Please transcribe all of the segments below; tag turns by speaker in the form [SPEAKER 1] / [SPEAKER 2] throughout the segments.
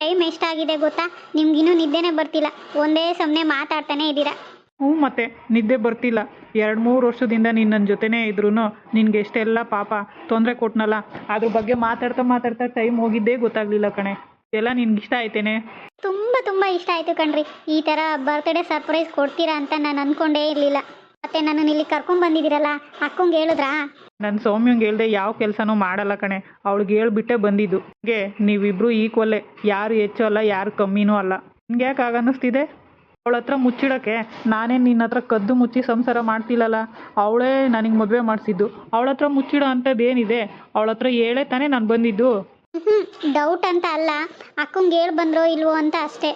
[SPEAKER 1] Time ಎಷ್ಟಾಗಿದೆ ಗೊತ್ತಾ? ನಿಮ್ಗಿನ್ನೂ ನಿದ್ದೆನೇ ಬರ್ತಿಲ್ಲ. ಒಂದೇ ಸಮನೆ ಮಾತಾಡ್ತಾನೆ ಇದ್ದೀರಾ?
[SPEAKER 2] ಹ್ಞೂ ಮತ್ತೆ ನಿದ್ದೆ ಬರ್ತಿಲ್ಲ. ಎರಡು ಮೂರು ವರ್ಷದಿಂದ ನೀನು ನನ್ನ ಜೊತೆನೇ ಇದ್ರೂ ನಿನ್ಗೆ ಎಷ್ಟೆಲ್ಲ ಪಾಪ ತೊಂದರೆ ಕೊಟ್ನಲ್ಲ ಅದ್ರ ಬಗ್ಗೆ ಮಾತಾಡ್ತಾ ಮಾತಾಡ್ತಾ ಟೈಮ್ ಹೋಗಿದ್ದೇ ಗೊತ್ತಾಗ್ಲಿಲ್ಲ ಕಣೆ. ಎಲ್ಲ ನಿನ್ಗೆ ಇಷ್ಟ ಆಯ್ತೇನೆ?
[SPEAKER 1] ತುಂಬ ತುಂಬ ಇಷ್ಟ ಆಯಿತು ಕಣ್ರಿ. ಈ ಥರ ಬರ್ತ್ಡೇ ಸರ್ಪ್ರೈಸ್ ಕೊಡ್ತೀರಾ ಅಂತ ನಾನು ಅಂದ್ಕೊಂಡೇ ಇರಲಿಲ್ಲ. ಮತ್ತೆ ನಾನು ಇಲ್ಲಿ ಕರ್ಕೊಂಡ್ ಬಂದಿದ್ದೀರಲ್ಲ ಅಕ್ಕಂಗೆ ಹೇಳಿದ್ರಾ?
[SPEAKER 2] ನನ್ನ ಸೌಮ್ಯಂಗೆ ಹೇಳ್ದೆ ಯಾವ ಕೆಲಸನೂ ಮಾಡಲ್ಲ ಕಣೆ. ಅವಳಿಗೆ ಹೇಳ್ಬಿಟ್ಟೆ ಬಂದಿದ್ದು. ಹಂಗೆ ನೀವಿಬ್ರು ಈಕ್ವಲ್ಲೇ. ಯಾರು ಹೆಚ್ಚು ಅಲ್ಲ ಯಾರು ಕಮ್ಮಿನೂ ಅಲ್ಲ. ನಿನ್ಗೆ ಯಾಕೆ ಆಗ ಅನ್ನಿಸ್ತಿದೆ? ಅವಳ ಹತ್ರ ಮುಚ್ಚಿಡೋಕ್ಕೆ. ನಾನೇ ನಿನ್ನ ಹತ್ರ ಕದ್ದು ಮುಚ್ಚಿ ಸಂಸಾರ ಮಾಡ್ತಿಲ್ಲಲ್ಲ? ಅವಳೇ ನನಗೆ ಮದುವೆ ಮಾಡಿಸಿದ್ದು. ಅವಳ ಹತ್ರ ಮುಚ್ಚಿಡೋ ಅಂಥದ್ದು ಏನಿದೆ? ಅವಳ ಹತ್ರ ಹೇಳೇ ತಾನೇ ನಾನು ಬಂದಿದ್ದು.
[SPEAKER 1] ಡೌಟ್ ಅಂತ ಅಲ್ಲ. ಅಕ್ಕಂಗೆ ಹೇಳಿ ಬಂದ್ರೋ ಇಲ್ವೋ ಅಂತ ಅಷ್ಟೇ.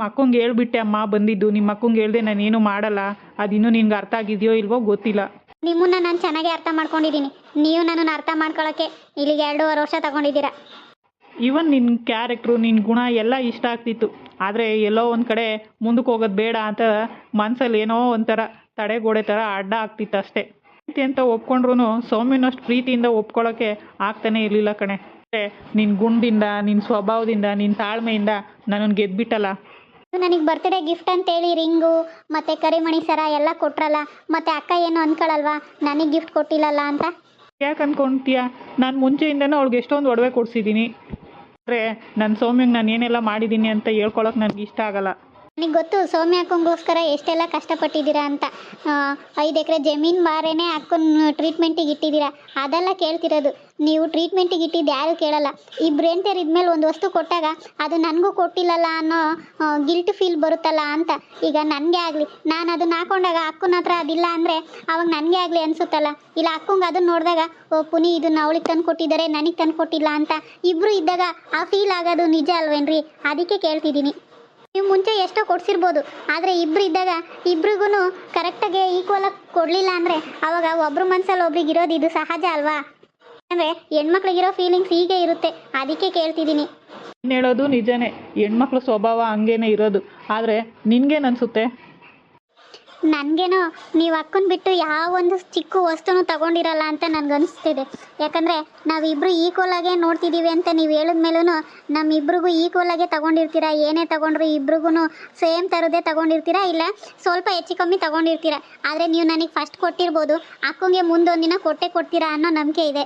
[SPEAKER 2] ಅಕ್ಕಂಗೆ ಹೇಳ್ಬಿಟ್ಟೆ ಅಮ್ಮ ಬಂದಿದ್ದು. ನಿಮ್ಮ ಅಕ್ಕಂಗೆ ಹೇಳ್ದೆ ನಾನೇನು ಮಾಡಲ್ಲ. ಅದಿನ್ನೂ ನಿನ್ಗೆ ಅರ್ಥ ಆಗಿದೆಯೋ ಇಲ್ವೋ ಗೊತ್ತಿಲ್ಲ.
[SPEAKER 1] ನಿಮ್ಮನ್ನ ನಾನು ಚೆನ್ನಾಗಿ ಅರ್ಥ ಮಾಡ್ಕೊಂಡಿದ್ದೀನಿ ನೀವು ನನ್ನನ್ನು ಅರ್ಥ ಮಾಡ್ಕೊಳ್ಳೋಕ್ಕೆ ಇಲ್ಲಿಗೆ ಎರಡೂವರೆ ವರ್ಷ ತಗೊಂಡಿದ್ದೀರಾ.
[SPEAKER 2] ಇವನ್ ನಿನ್ನ ಕ್ಯಾರೆಕ್ಟ್ರು ನಿನ್ನ ಗುಣ ಎಲ್ಲ ಇಷ್ಟ ಆಗ್ತಿತ್ತು. ಆದರೆ ಎಲ್ಲೋ ಒಂದು ಕಡೆ ಮುಂದಕ್ಕೆ ಹೋಗೋದು ಬೇಡ ಅಂತ ಮನಸ್ಸಲ್ಲಿ ಏನೋ ಒಂಥರ ತಡೆಗೋಡೆ ಥರ ಅಡ್ಡ ಆಗ್ತಿತ್ತು ಅಷ್ಟೇ. ಪ್ರೀತಿ ಅಂತ ಒಪ್ಕೊಂಡ್ರು ಸೌಮ್ಯನಷ್ಟು ಪ್ರೀತಿಯಿಂದ ಒಪ್ಕೊಳ್ಳೋಕ್ಕೆ ಆಗ್ತಾನೆ ಇರಲಿಲ್ಲ ಕಣೆ. ನಿನ್ ನಿನ್ನ ಗುಣದಿಂದ ನಿನ್ನ ಸ್ವಭಾವದಿಂದ ನಿನ್ನ ತಾಳ್ಮೆಯಿಂದ ನನ್ನನ್ನು ಗೆದ್ಬಿಟ್ಟಲ್ಲ.
[SPEAKER 1] ನನಗೆ ಬರ್ತ್ಡೇ ಗಿಫ್ಟ್ ಅಂತೇಳಿ ರಿಂಗು, ಮತ್ತು ಕರಿಮಣಿ ಸರ ಎಲ್ಲ ಕೊಟ್ರಲ್ಲ, ಮತ್ತು ಅಕ್ಕ ಏನು ಅನ್ಕೊಳಲ್ವಾ? ನನಗೆ ಗಿಫ್ಟ್ ಕೊಟ್ಟಿಲ್ಲಲ್ಲ ಅಂತ?
[SPEAKER 2] ಯಾಕೆ ಅನ್ಕೊಂತೀಯ ನಾನು ಮುಂಚೆಯಿಂದನೂ ಅವ್ಳಿಗೆ ಎಷ್ಟೊಂದು ಒಡವೆ ಕೊಡಿಸಿದ್ದೀನಿ ಅಂದರೆ ನನ್ನ ಸೌಮ್ಯಂಗೆ ನಾನು ಏನೆಲ್ಲ ಮಾಡಿದ್ದೀನಿ ಅಂತ ಹೇಳ್ಕೊಳಕ್ಕೆ ನನಗೆ ಇಷ್ಟ ಆಗಲ್ಲ.
[SPEAKER 1] ನನಗೆ ಗೊತ್ತು, ಸೌಮ್ಯ ಅಕ್ಕಂಗೋಸ್ಕರ ಎಷ್ಟೆಲ್ಲ ಕಷ್ಟಪಟ್ಟಿದ್ದೀರಾ ಅಂತ. ಐದು ಎಕರೆ ಜಮೀನು ಮಾರೇನೆ ಅಕ್ಕನ ಟ್ರೀಟ್ಮೆಂಟಿಗೆ ಇಟ್ಟಿದ್ದೀರಾ. ಅದೆಲ್ಲ ಕೇಳ್ತಿರೋದು. ನೀವು ಟ್ರೀಟ್ಮೆಂಟಿಗೆ ಇಟ್ಟಿದ್ದು ಯಾರು ಕೇಳಲ್ಲ. ಬ್ರೇನ್ ಹೆಂಡ್ತಿಯರು ಇದ್ಮೇಲೆ ಒಂದು ವಸ್ತು ಕೊಟ್ಟಾಗ ಅದು ನನಗೂ ಕೊಟ್ಟಿಲ್ಲಲ್ಲ ಅನ್ನೋ ಗಿಲ್ಟ್ ಫೀಲ್ ಬರುತ್ತಲ್ಲ ಅಂತ. ಈಗ ನನಗೆ ಆಗಲಿ, ನಾನು ಅದನ್ನ ಹಾಕೊಂಡಾಗ ಅಕ್ಕನ ಹತ್ರ ಅದಿಲ್ಲ ಅಂದರೆ ಅವಾಗ ನನಗೆ ಆಗಲಿ ಅನಿಸುತ್ತಲ್ಲ. ಇಲ್ಲ, ಅಕ್ಕಂಗೆ ಅದನ್ನ ನೋಡಿದಾಗ, ಓ, ಪುನಿ ಇದನ್ನ ಅವಳಿಗೆ ತಂದು ಕೊಟ್ಟಿದ್ದಾರೆ, ನನಗೆ ತಂದು ಕೊಟ್ಟಿಲ್ಲ ಅಂತ. ಇಬ್ಬರು ಇದ್ದಾಗ ಆ ಫೀಲ್ ಆಗೋದು ನಿಜ ಅಲ್ವೇನ್ರಿ? ಅದಕ್ಕೆ ಕೇಳ್ತಿದ್ದೀನಿ. ನೀವು ಮುಂಚೆ ಎಷ್ಟೋ ಕೊಡ್ಸಿರ್ಬೋದು, ಆದರೆ ಇಬ್ರು ಇದ್ದಾಗ ಇಬ್ರಿಗೂ ಕರೆಕ್ಟಾಗಿ ಈಕ್ವಲ್ ಆಗಿ ಕೊಡಲಿಲ್ಲ ಅಂದರೆ ಅವಾಗ ಒಬ್ರು ಮನ್ಸಲ್ಲಿ ಒಬ್ರಿಗೆ ಇರೋದು ಇದು ಸಹಜ ಅಲ್ವಾ? ಅಂದರೆ ಹೆಣ್ಮಕ್ಳಿಗಿರೋ ಫೀಲಿಂಗ್ಸ್ ಹೀಗೆ ಇರುತ್ತೆ, ಅದಕ್ಕೆ ಕೇಳ್ತಿದ್ದೀನಿ.
[SPEAKER 2] ಹೇಳೋದು? ನಿಜನೇ. ಹೆಣ್ಮಕ್ಳ ಸ್ವಭಾವ ಹಂಗೇನೆ ಇರೋದು. ಆದರೆ ನಿನಗೇನು ಅನಿಸುತ್ತೆ?
[SPEAKER 1] ನನಗೇನೋ ನೀವು ಅಕ್ಕನ ಬಿಟ್ಟು ಯಾವ ಒಂದು ಚಿಕ್ಕ ವಸ್ತುನೂ ತಗೊಂಡಿರಲ್ಲ ಅಂತ ನನಗನ್ನಿಸ್ತಿದೆ ಯಾಕಂದರೆ ನಾವಿಬ್ಬರು ಈಕ್ವಲ್ ಆಗೇ ನೋಡ್ತಿದ್ದೀವಿ ಅಂತ ನೀವು ಹೇಳಿದ್ಮೇಲೂ ನಮ್ಮಿಬ್ರಿಗೂ ಈಕ್ವಲ್ ಆಗೇ ತಗೊಂಡಿರ್ತೀರಾ, ಏನೇ ತಗೊಂಡ್ರು ಇಬ್ರಿಗೂ ಸೇಮ್ ಥರದೇ ತಗೊಂಡಿರ್ತೀರಾ, ಇಲ್ಲ ಸ್ವಲ್ಪ ಹೆಚ್ಚು ಕಮ್ಮಿ ತಗೊಂಡಿರ್ತೀರಾ. ಆದರೆ ನೀವು ನನಗೆ ಫಸ್ಟ್ ಕೊಟ್ಟಿರ್ಬೋದು, ಅಕ್ಕಂಗೆ ಮುಂದೊಂದಿನ ಕೊಟ್ಟೆ ಕೊಡ್ತೀರಾ ಅನ್ನೋ ನಂಬಿಕೆ ಇದೆ.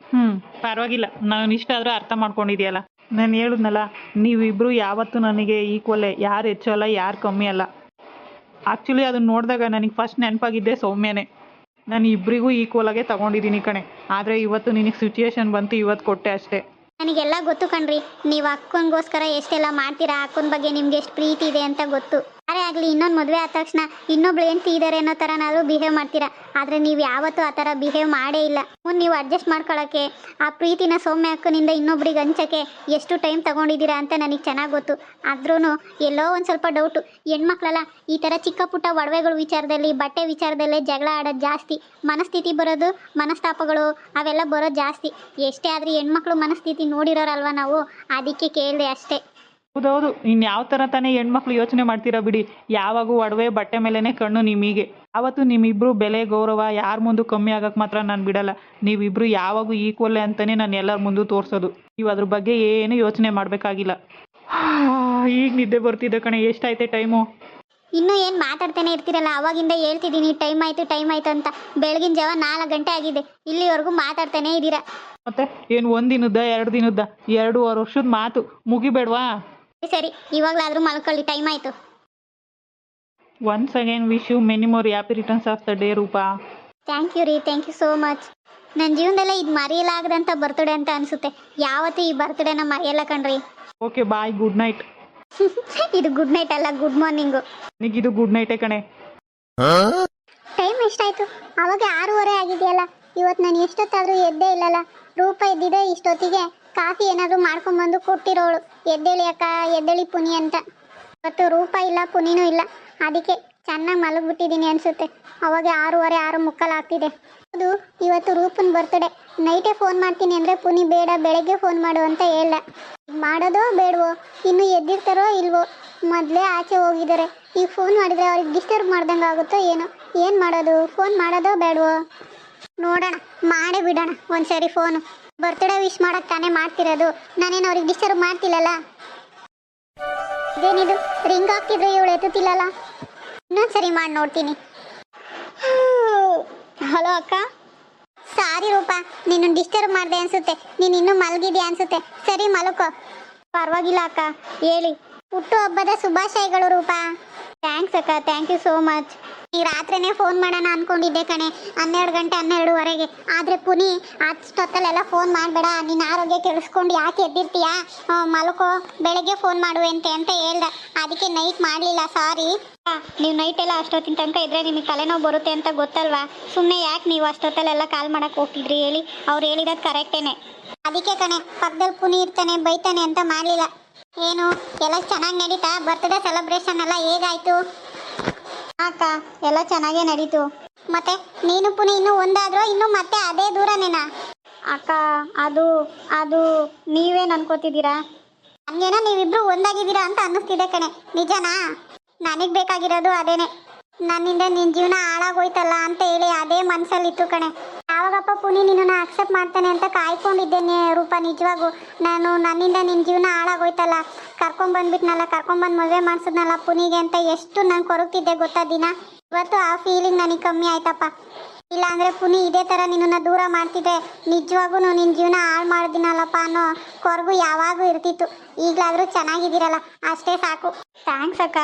[SPEAKER 2] ಹ್ಞೂ ಪರವಾಗಿಲ್ಲ. ನಾನು ಇಷ್ಟ ಆದರೂ ಅರ್ಥ ಮಾಡ್ಕೊಂಡಿದ್ಯಲ್ಲ. ನಾನು ಹೇಳಿದ್ನಲ್ಲ, ನೀವಿಬ್ರು ಯಾವತ್ತೂ ನನಗೆ ಈಕ್ವಲ್ಲೇ ಯಾರು ಹೆಚ್ಚು ಅಲ್ಲ, ಯಾರು ಕಮ್ಮಿ ಅಲ್ಲ. ಆ್ಯಕ್ಚುಲಿ ಅದನ್ನು ನೋಡಿದಾಗ ನನಗೆ ಫಸ್ಟ್ ನೆನಪಾಗಿದ್ದೆ ಸೌಮ್ಯನೇ. ನಾನು ಇಬ್ಬರಿಗೂ ಈಕ್ವಲಾಗೆ ತಗೊಂಡಿದ್ದೀನಿ ಕಣೆ. ಆದರೆ ಇವತ್ತು ನಿನಗೆ ಸಿಚುಯೇಷನ್ ಬಂತು ಇವತ್ತು ಕೊಟ್ಟೆ ಅಷ್ಟೇ.
[SPEAKER 1] ನನಗೆಲ್ಲ ಗೊತ್ತು ಕಣ್ರಿ. ನೀವು ಅಕ್ಕನಿಗೋಸ್ಕರ ಎಷ್ಟೆಲ್ಲ ಮಾಡ್ತೀರಾ, ಅಕ್ಕನ ಬಗ್ಗೆ ನಿಮ್ಗೆ ಎಷ್ಟು ಪ್ರೀತಿ ಇದೆ ಅಂತ ಗೊತ್ತು. ಯಾರೇ ಆಗಲಿ, ಇನ್ನೊಂದು ಮದುವೆ ಆದ ತಕ್ಷಣ ಇನ್ನೊಬ್ಳು ಹೆಂಡ್ತಿ ಇದ್ದಾರೆ ಅನ್ನೋ ಥರನಾದರೂ ಬಿಹೇವ್ ಮಾಡ್ತೀರಾ? ಆದರೆ ನೀವು ಯಾವತ್ತೂ ಆ ಥರ ಬಿಹೇವ್ ಮಾಡೇ ಇಲ್ಲ. ಮುಂದೆ ನೀವು ಅಡ್ಜಸ್ಟ್ ಮಾಡ್ಕೊಳ್ಳೋಕ್ಕೆ ಆ ಪ್ರೀತಿನ ಸೌಮ್ಯ ಅಕ್ಕನಿಂದ ಇನ್ನೊಬ್ರಿಗೆ ಹಂಚಕ್ಕೆ ಎಷ್ಟು ಟೈಮ್ ತೊಗೊಂಡಿದ್ದೀರಾ ಅಂತ ನನಗೆ ಚೆನ್ನಾಗಿ ಗೊತ್ತು. ಆದ್ರೂ ಎಲ್ಲೋ ಒಂದು ಸ್ವಲ್ಪ ಡೌಟು ಹೆಣ್ಮಕ್ಳಲ್ಲ, ಈ ಥರ ಚಿಕ್ಕ ಪುಟ್ಟ ಒಡವೆಗಳ ವಿಚಾರದಲ್ಲಿ, ಬಟ್ಟೆ ವಿಚಾರದಲ್ಲೇ ಜಗಳ ಆಡೋದು ಜಾಸ್ತಿ. ಮನಸ್ಥಿತಿ ಬರೋದು, ಮನಸ್ತಾಪಗಳು ಅವೆಲ್ಲ ಬರೋದು ಜಾಸ್ತಿ. ಎಷ್ಟೇ ಆದರೂ ಹೆಣ್ಮಕ್ಳು ಮನಸ್ಥಿತಿ ನೋಡಿರೋರಲ್ವ ನಾವು? ಅದಕ್ಕೆ ಕೇಳಿದೆ ಅಷ್ಟೇ.
[SPEAKER 2] ಹೌದೌದು. ಇನ್ನು ಯಾವ ಥರ ತಾನೇ ಹೆಣ್ಮಕ್ಳು ಯೋಚನೆ ಮಾಡ್ತೀರಾ ಬಿಡಿ. ಯಾವಾಗೂ ಒಡವೆ ಬಟ್ಟೆ ಮೇಲೇನೆ ಕಣ್ಣು ನಿಮಗೆ. ಆವತ್ತು ನಿಮ್ಮಿಬ್ಬರು ಬೆಲೆ ಗೌರವ ಯಾರ ಮುಂದೆ ಕಮ್ಮಿ ಆಗಕ್ಕೆ ಮಾತ್ರ ನಾನು ಬಿಡಲ್ಲ. ನೀವಿಬ್ಬರು ಯಾವಾಗೂ ಈಕ್ವಲ್ ಅಂತಲೇ ನಾನು ಎಲ್ಲರ ಮುಂದೆ ತೋರಿಸೋದು. ನೀವು ಅದ್ರ ಬಗ್ಗೆ ಏನು ಯೋಚನೆ ಮಾಡಬೇಕಾಗಿಲ್ಲ. ಈಗ ನಿದ್ದೆ ಬರ್ತಿದ್ದೆ ಕಣೆ. ಎಷ್ಟಾಯ್ತೆ ಟೈಮು?
[SPEAKER 1] ಇನ್ನೂ ಏನು ಮಾತಾಡ್ತಾನೆ ಇರ್ತೀರಲ್ಲ. ಅವಾಗಿಂದ ಹೇಳ್ತಿದ್ದೀನಿ ಟೈಮ್ ಆಯ್ತು ಟೈಮ್ ಆಯ್ತು ಅಂತ. ಬೆಳಗಿನ ಜಾವ ನಾಲ್ಕು ಗಂಟೆ ಆಗಿದೆ. ಇಲ್ಲಿವರೆಗೂ ಮಾತಾಡ್ತಾನೆ ಇದ್ದೀರಾ.
[SPEAKER 2] ಮತ್ತೆ ಏನು ಒಂದಿನದ್ದ ದಿನದ ಎರಡು ದಿನದ ಎರಡೂವರೆ ವರ್ಷದ ಮಾತು ಮುಗಿಬೇಡ್ವಾ?
[SPEAKER 1] ಸರಿ ಇವಾಗಲಾದರೂ ಮಲ್ಕೊಳ್ಳಿ ಟೈಮ್ ಆಯಿತು.
[SPEAKER 2] Once again wish you many more happy returns of the day Rupa.
[SPEAKER 1] Thank you ರೀ. ಥ್ಯಾಂಕ್ ಯು ಸೋ ಮಚ್ ನನ್ನ ಜೀವನದಲ್ಲೇ ಇದು ಮರೆಯಲಾಗದಂಥ ಬರ್ತಡೇ ಅಂತ ಅನಿಸುತ್ತೆ. ಯಾವತ್ತೂ ಈ ಬರ್ತಡೇನ ಮರೆಯಲ್ಲ ಕಣ್ರಿ.
[SPEAKER 2] ಓಕೆ ಬಾಯ್ ಗುಡ್ ನೈಟ್
[SPEAKER 1] ಇದು ಗುಡ್ ನೈಟ್ ಅಲ್ಲ ಗುಡ್ ಮಾರ್ನಿಂಗು
[SPEAKER 2] ಇದು ಗುಡ್ ನೈಟೇ ಕಣೆ.
[SPEAKER 1] ಟೈಮ್ ಎಷ್ಟಾಯ್ತು? ಅವಾಗ ಆರೂವರೆ ಆಗಿದೆಯಲ್ಲ. ಇವತ್ತು ನಾನು ಎಷ್ಟೊತ್ತಾದರೂ ಎದ್ದೇ ಇಲ್ಲಲ್ಲ. ರೂಪ ಇದ್ದಿದೆ ಇಷ್ಟೊತ್ತಿಗೆ. ಕಾಫಿ ಏನಾದರೂ ಮಾಡ್ಕೊಂಬಂದು ಕೊಟ್ಟಿರೋಳು. ಎದ್ದೇಳಿ ಅಕ್ಕ, ಎದ್ದೇಳಿ ಪುನಿ ಅಂತ. ಇವತ್ತು ರೂಪ ಇಲ್ಲ, ಪುನಿನೂ ಇಲ್ಲ. ಅದಕ್ಕೆ ಚೆನ್ನಾಗಿ ಮಲಗಿಬಿಟ್ಟಿದ್ದೀನಿ ಅನಿಸುತ್ತೆ. ಅವಾಗ ಆರೂವರೆ, ಆರು ಮುಕ್ಕಾಲು ಆಗ್ತಿದೆ. ಹೌದು, ಇವತ್ತು ರೂಪನ್ ಬರ್ತಡೆ ನೈಟೇ ಫೋನ್ ಮಾಡ್ತೀನಿ ಅಂದರೆ ಪುನಿ ಬೇಡ, ಬೆಳಗ್ಗೆ ಫೋನ್ ಮಾಡು ಅಂತ ಹೇಳ ಮಾಡೋದೋ ಬೇಡವೋ, ಇನ್ನು ಎದ್ದಿರ್ತಾರೋ ಇಲ್ವೋ, ಮೊದಲೇ ಆಚೆ ಹೋಗಿದ್ದಾರೆ. ಈಗ ಫೋನ್ ಮಾಡಿದರೆ ಅವ್ರಿಗೆ ಡಿಸ್ಟರ್ಬ್ ಮಾಡ್ದಂಗೆ ಆಗುತ್ತೋ ಏನೋ. ಏನು ಮಾಡೋದು ಫೋನ್ ಮಾಡೋದೋ ಬೇಡವೋ. ನೋಡೋಣ, ಮಾಡೇ ಬಿಡೋಣ ಒಂದ್ಸರಿ ಫೋನು ಬರ್ತ್ಡೇ ವಿಶ್ ಮಾಡಕ್ ತಾನೇ ಮಾಡ್ತಿರೋದು. ನಾನೇನು ಅವ್ರಿಗೆ ಡಿಸ್ಟರ್ಬ್ ಮಾಡ್ತಿಲ್ಲಲ್ಲ? ಇದೇನಿದು? ರಿಂಗ್ ಹಾಕ್ತಿದ್ರೆ ಇವಳು ಎತ್ತುತ್ತಿಲ್ಲಲ್ಲ? ಇನ್ನೊಂದ್ಸರಿ ಮಾಡಿ ನೋಡ್ತೀನಿ. ಹಲೋ ಅಕ್ಕ. ಸಾರಿ ರೂಪ ನೀನು ಡಿಸ್ಟರ್ಬ್ ಮಾಡಿದೆ ಅನ್ಸುತ್ತೆ. ನೀನು ಇನ್ನೂ ಮಲಗಿದ್ಯಾ ಅನ್ಸುತ್ತೆ. ಸರಿ ಮಲಕೋ. ಪರವಾಗಿಲ್ಲ ಅಕ್ಕ, ಹೇಳಿ. ಹುಟ್ಟು ಹಬ್ಬದ ಶುಭಾಶಯಗಳು ರೂಪ. ಥ್ಯಾಂಕ್ಸ್ ಅಕ್ಕ ಥ್ಯಾಂಕ್ ಯು ಸೋ ಮಚ್ ಈ ರಾತ್ರಿನೇ ಫೋನ್ ಮಾಡೋಣ ಅನ್ಕೊಂಡಿದ್ದೆ ಕಣೆ. ಹನ್ನೆರಡು ಗಂಟೆ ಹನ್ನೆರಡುವರೆಗೆ. ಆದರೆ ಪುನಿ, ಅಷ್ಟೊತ್ತಲ್ಲೆಲ್ಲ ಫೋನ್ ಮಾಡಬೇಡ. ನಿನ್ನ ಆರೋಗ್ಯ ಕೆಡಿಸ್ಕೊಂಡು ಯಾಕೆ ಎದ್ದಿರ್ತೀಯಾ? ಮಲ್ಕೋ. ಬೆಳಗ್ಗೆ ಫೋನ್ ಮಾಡುವಂತೆ ಅಂತ ಹೇಳ್ದ. ಅದಕ್ಕೆ ನೈಟ್ ಮಾಡಲಿಲ್ಲ ಸಾರಿ ನೀವು ನೈಟ್ ಎಲ್ಲ ಅಷ್ಟೊತ್ತಿನ ತನಕ ಇದ್ರೆ ನಿಮಗೆ ತಲೆನೋವು ಬರುತ್ತೆ ಅಂತ ಗೊತ್ತಲ್ವಾ? ಸುಮ್ಮನೆ ಯಾಕೆ ನೀವು ಅಷ್ಟೊತ್ತಲ್ಲೆಲ್ಲ ಕಾಲ್ ಮಾಡಕ್ಕೆ ಹೋಗ್ತಿದ್ರಿ ಹೇಳಿ. ಅವ್ರು ಹೇಳಿರೋದು ಕರೆಕ್ಟೇನೆ ಅದಕ್ಕೆ ಕಣೆ ಪಕ್ಕದಲ್ಲಿ ಪುನಿ ಇರ್ತಾನೆ, ಬೈತಾನೆ ಅಂತ ಮಾಡಲಿಲ್ಲ. ಏನು, ಎಲ್ಲ ಚೆನ್ನಾಗಿ ನಡೀತಾ? ಬರ್ತದೆ ಸೆಲೆಬ್ರೇಷನ್ ಎಲ್ಲ ಹೇಗಾಯ್ತು? ಅಕ್ಕ, ಎಲ್ಲ ಚೆನ್ನಾಗೇ ನಡೀತು. ಮತ್ತೆ ನೀನು ಪುನಿ ಇನ್ನೂ ಒಂದಾದ್ರೂ, ಇನ್ನು ಮತ್ತೆ ಅದೇ ದೂರನೇನಾ? ಅಕ್ಕ, ಅದು ಅದು ನೀವೇನು ಅನ್ಕೋತಿದ್ದೀರಾ ನನಗೇನೋ ನೀವಿಬ್ರು ಒಂದಾಗಿದ್ದೀರಾ ಅಂತ ಅನ್ನಿಸ್ತಿದೆ ಕಣೆ. ನಿಜನಾ? ನನಗೆ ಬೇಕಾಗಿರೋದು ಅದೇನೆ. ನನ್ನಿಂದ ನಿನ್ನ ಜೀವನ ಹಾಳಾಗೋಯ್ತಲ್ಲ ಅಂತ ಹೇಳಿ ಅದೇ ಮನಸ್ಸಲ್ಲಿತ್ತು ಕಣೆ. ಯಾವಾಗಪ್ಪ ಪುನಿ ನಿನ್ನನ್ನು ಅಕ್ಸೆಪ್ಟ್ ಮಾಡ್ತಾನೆ ಅಂತ ಕಾಯ್ಕೊಂಡಿದ್ದೇನೆ ರೂಪ, ನಿಜವಾಗೂ. ನಾನು ನನ್ನಿಂದ ನಿನ್ನ ಜೀವನ ಹಾಳಾಗೋಯ್ತಲ್ಲ. ಕರ್ಕೊಂಬಂದ್ಬಿಟ್ನಲ್ಲ ಕರ್ಕೊಂಬಂದು ಮದುವೆ ಮಾಡಿಸಿದ್ನಲ್ಲ ಪುನಿಗೆ ಅಂತ ಎಷ್ಟು ನಾನು ಕೊರಗ್ತಿದ್ದೆ ಗೊತ್ತಾ ದಿನ? ಇವತ್ತು ಆ ಫೀಲಿಂಗ್ ನನಗೆ ಕಮ್ಮಿ ಆಯ್ತಪ್ಪ. ಇಲ್ಲಾಂದ್ರೆ ಪುನಿ ಇದೇ ಥರ ನಿನ್ನನ್ನು ದೂರ ಮಾಡ್ತಿದ್ದೆ ನಿಜವಾಗೂ ನಿನ್ನ ಜೀವನ ಹಾಳು ಮಾಡಿದಿನಲ್ಲಪ್ಪ ಅನ್ನೋ ಕೊರಗು ಯಾವಾಗೂ ಇರ್ತಿತ್ತು. ಈಗಲಾದರೂ ಚೆನ್ನಾಗಿದ್ದೀರಲ್ಲ, ಅಷ್ಟೇ ಸಾಕು. ಥ್ಯಾಂಕ್ಸ್ ಅಕ್ಕ.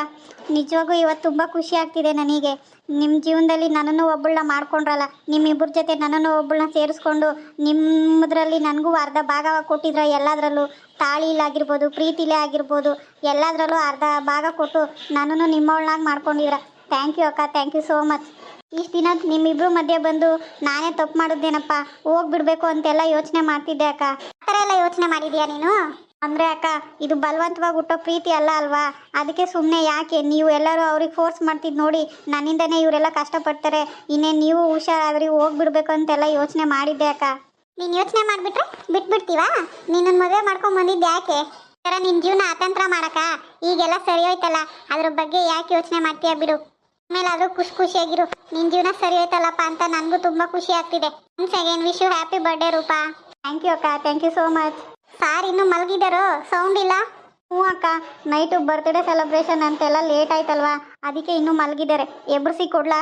[SPEAKER 1] ನಿಜವಾಗೂ ಇವತ್ತು ತುಂಬ ಖುಷಿ ಆಗ್ತಿದೆ ನನಗೆ. ನಿಮ್ಮ ಜೀವನದಲ್ಲಿ ನನ್ನನ್ನು ಒಬ್ಬಳನ್ನ ಮಾಡ್ಕೊಂಡ್ರಲ್ಲ, ನಿಮ್ಮಿಬ್ಬರ ಜೊತೆ ನನ್ನನ್ನು ಒಬ್ಬಳನ್ನ ಸೇರಿಸ್ಕೊಂಡು ನಿಮ್ಮದ್ರಲ್ಲಿ ನನಗೂ ಅರ್ಧ ಭಾಗ ಕೊಟ್ಟಿದ್ರ ಎಲ್ಲದರಲ್ಲೂ ತಾಳಿಲಾಗಿರ್ಬೋದು ಪ್ರೀತಿಲೇ ಆಗಿರ್ಬೋದು, ಎಲ್ಲದರಲ್ಲೂ ಅರ್ಧ ಭಾಗ ಕೊಟ್ಟು ನನ್ನನ್ನು ನಿಮ್ಮವಳನ್ನಾಗಿ ಮಾಡ್ಕೊಂಡಿದ್ರ ಥ್ಯಾಂಕ್ ಯು ಅಕ್ಕ, ಥ್ಯಾಂಕ್ ಯು ಸೋ ಮಚ್. ಇಷ್ಟು ದಿನ ನಿಮ್ಮಿಬ್ರು ಮಧ್ಯೆ ಬಂದು ನಾನೇ ತಪ್ಪು ಮಾಡಿದ್ದೇನಪ್ಪ ಹೋಗ್ಬಿಡ್ಬೇಕು ಅಂತೆಲ್ಲ ಯೋಚನೆ ಮಾಡ್ತಿದ್ದೆ ಅಕ್ಕ. ಆ ಥರ ಎಲ್ಲ ಯೋಚನೆ ಮಾಡಿದ್ಯಾ ನೀನು? ಅಂದರೆ ಅಕ್ಕ, ಇದು ಬಲವಂತವಾಗಿ ಹುಟ್ಟೋ ಪ್ರೀತಿ ಅಲ್ಲ ಅಲ್ವಾ? ಅದಕ್ಕೆ ಸುಮ್ಮನೆ ಯಾಕೆ? ನೀವು ಎಲ್ಲರೂ ಅವ್ರಿಗೆ ಫೋರ್ಸ್ ಮಾಡ್ತಿದ್ದು ನೋಡಿ ನನ್ನಿಂದನೇ ಇವರೆಲ್ಲ ಕಷ್ಟಪಡ್ತಾರೆ. ಇನ್ನೇ ನೀವು ಹುಷಾರಾದ್ರಿ ಹೋಗ್ಬಿಡ್ಬೇಕು ಅಂತೆಲ್ಲ ಯೋಚನೆ ಮಾಡಿದ್ದೆ ಅಕ್ಕ. ನೀನು ಯೋಚನೆ ಮಾಡಿಬಿಟ್ರೆ ಬಿಟ್ಬಿಡ್ತೀವಾ? ನಿನ್ನನ್ನು ಮದುವೆ ಮಾಡ್ಕೊಂಡು ಬಂದಿದ್ದು ಯಾಕೆ? ಥರ ನಿನ್ನ ಜೀವನ ಆತಂತ್ರ ಮಾಡಕ್ಕ. ಈಗೆಲ್ಲ ಸರಿ ಹೋಯ್ತಲ್ಲ. ಅದ್ರ ಬಗ್ಗೆ ಯಾಕೆ ಯೋಚನೆ ಮಾಡ್ತೀಯಾ ಬಿಡು. ಆಮೇಲಾದ್ರೂ ಖುಷಿ ಖುಷಿಯಾಗಿರು. ನಿನ್ನ ಜೀವನ ಸರಿ ಆಯ್ತಲ್ಲಪ್ಪ ಅಂತ ನನಗೂ ತುಂಬಾ ಖುಷಿ ಆಗ್ತಿದೆ. Once again wish you happy birthday Rupa. Thank you ಅಕ್ಕ thank you so much sir ಇನ್ನು ಮಲಗಿದಾರೋ? ಸೌಂಡ್ ಇಲ್ಲ? ಹ್ಞೂ ಅಕ್ಕ ನೈಟು ಬರ್ತ್ಡೇ ಸೆಲೆಬ್ರೇಷನ್ ಅಂತೆಲ್ಲ ಲೇಟ್ ಆಯ್ತಲ್ವಾ? ಅದಕ್ಕೆ ಇನ್ನೂ ಮಲಗಿದ್ದಾರೆ ಎಬ್ರಿಸಿ ಕೊಡ್ಲಾ?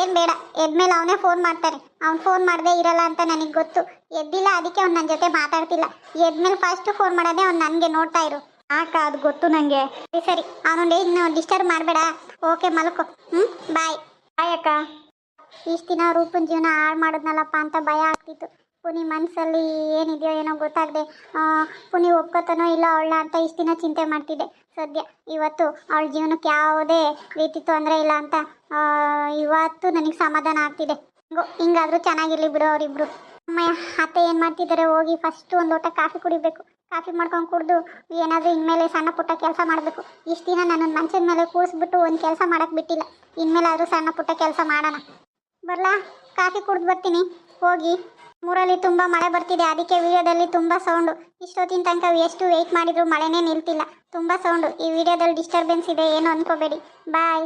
[SPEAKER 1] ಏನು ಬೇಡ ಎದ್ಮೇಲೆ ಅವನೇ ಫೋನ್ ಮಾಡ್ತಾರೆ. ಅವ್ನು ಫೋನ್ ಮಾಡದೇ ಇರಲ್ಲ ಅಂತ ನನಗೆ ಗೊತ್ತು. ಎದ್ದಿಲ್ಲ ಅದಕ್ಕೆ ಅವ್ನು ನನ್ನ ಜೊತೆ ಮಾತಾಡ್ತಿಲ್ಲ. ಎದ್ಮೇಲೆ ಫಸ್ಟ್ ಫೋನ್ ಮಾಡೋದೇ ಅವ್ನು ನನಗೆ ನೋಡ್ತಾ ಇರು. ಅಕ್ಕ ಅದು ಗೊತ್ತು ನನಗೆ ಸರಿ ಸರಿ. ಅವನು ಇನ್ನು ಡಿಸ್ಟರ್ಬ್ ಮಾಡಬೇಡ. ಓಕೆ ಮಲ್ಕೋ. ಹ್ಞೂ ಬಾಯ್ ಬಾಯ್ ಅಕ್ಕ. ಇಷ್ಟು ದಿನ ರೂಪನ ಜೀವನ ಹಾಳು ಮಾಡಿದ್ನಲ್ಲಪ್ಪ ಅಂತ ಭಯ ಆಗ್ತಿತ್ತು. ಪುನಿ ಮನಸ್ಸಲ್ಲಿ ಏನಿದೆಯೋ ಏನೋ ಗೊತ್ತಾಗದೆ. ಪುನಿ ಒಪ್ಕೋತಾನೋ ಇಲ್ಲ ಅವಳ ಅಂತ ಇಷ್ಟು ದಿನ ಚಿಂತೆ ಮಾಡ್ತಿದ್ದೆ. ಸದ್ಯ ಇವತ್ತು ಅವಳ ಜೀವನಕ್ಕೆ ಯಾವುದೇ ರೀತಿ ತೊಂದರೆ ಇಲ್ಲ ಅಂತ ಇವತ್ತು ನನಗೆ ಸಮಾಧಾನ ಆಗ್ತಿದೆ. ಹಿಂಗೋ ಹಿಂಗಾದ್ರೂ ಚೆನ್ನಾಗಿರ್ಲಿ ಬಿಡು ಅವರಿಬ್ರು. ಅಮ್ಮ ಅತ್ತೆ ಏನು ಮಾಡ್ತಿದ್ದಾರೆ? ಹೋಗಿ ಫಸ್ಟ್ ಒಂದು ಲೋಟ ಕಾಫಿ ಕುಡಿಬೇಕು. ಕಾಫಿ ಮಾಡ್ಕೊಂಡು ಕುಡಿದು ಏನಾದರೂ ಇನ್ಮೇಲೆ ಸಣ್ಣ ಪುಟ್ಟ ಕೆಲಸ ಮಾಡಬೇಕು. ಇಷ್ಟು ದಿನ ನನ್ನನ್ನು ಮಂಚದ ಮೇಲೆ ಕೂರಿಸ್ಬಿಟ್ಟು ಒಂದು ಕೆಲಸ ಮಾಡೋಕ್ಕೆ ಬಿಟ್ಟಿಲ್ಲ. ಇನ್ಮೇಲಾದರೂ ಸಣ್ಣ ಪುಟ್ಟ ಕೆಲಸ ಮಾಡೋಣ. ಬರಲಾ? ಕಾಫಿ ಕುಡ್ದು ಬರ್ತೀನಿ. ಹೋಗಿ. ಮೂರಲ್ಲಿ ತುಂಬ ಮಳೆ ಬರ್ತಿದೆ. ಅದಕ್ಕೆ ವಿಡಿಯೋದಲ್ಲಿ ತುಂಬ ಸೌಂಡು ಇಷ್ಟೊತ್ತಿನ ತನಕ ಎಷ್ಟು ವೆಯ್ಟ್ ಮಾಡಿದರೂ ಮಳೆನೇ ನಿಲ್ತಿಲ್ಲ. ತುಂಬ ಸೌಂಡು ಈ ವಿಡಿಯೋದಲ್ಲಿ ಡಿಸ್ಟರ್ಬೆನ್ಸ್ ಇದೆ, ಏನು ಅಂದ್ಕೋಬೇಡಿ ಬಾಯ್